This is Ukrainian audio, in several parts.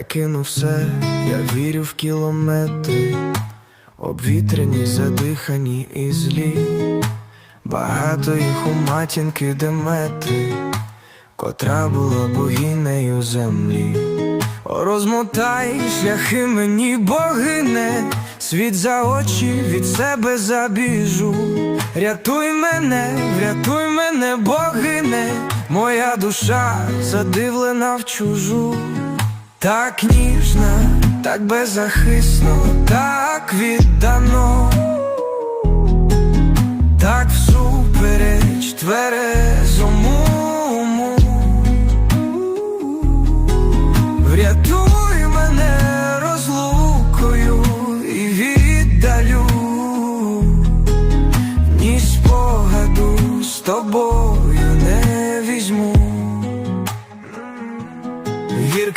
я кину все, я вірю в кілометри, обвітряні, задихані і злі, багато їх у матінки Деметри, котра була богинею землі. Розмотай шляхи мені, богине, світ за очі від себе забіжу. Рятуй мене, врятуй мене, богине, моя душа задивлена в чужу. Так ніжно, так беззахисно, так віддано, так всупереч тверезому. Врятуй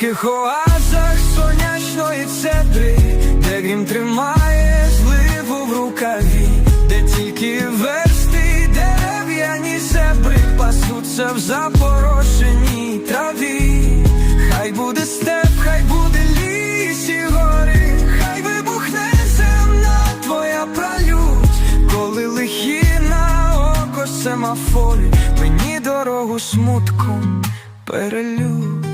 Гірких оазах сонячної цедри, де грім тримає зливу в рукаві, де тільки версти дерев'яні зебри пасуться в запорошеній траві. Хай буде степ, хай буде ліс і гори, хай вибухне земна твоя пралють, коли лихі на око семафори, мені дорогу смутком перелють.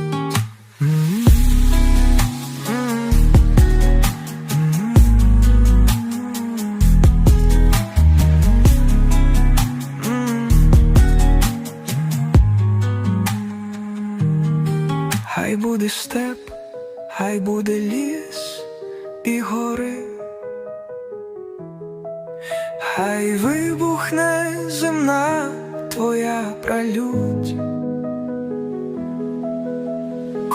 Хай буде степ, хай буде ліс і гори, хай вибухне земна твоя пралють,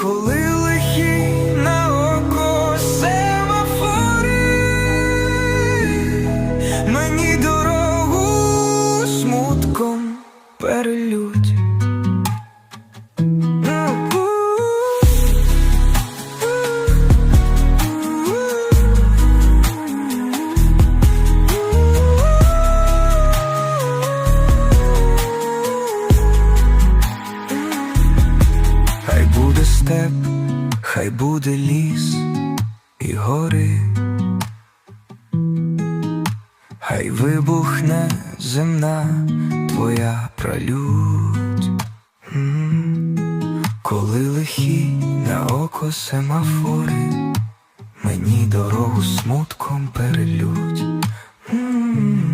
коли лихі на око семафори, мені дорогу смутком перелють. Степ, хай буде ліс і гори, хай вибухне земна твоя пралють, М. коли лихі на око семафори, мені дорогу смутком перелють. М.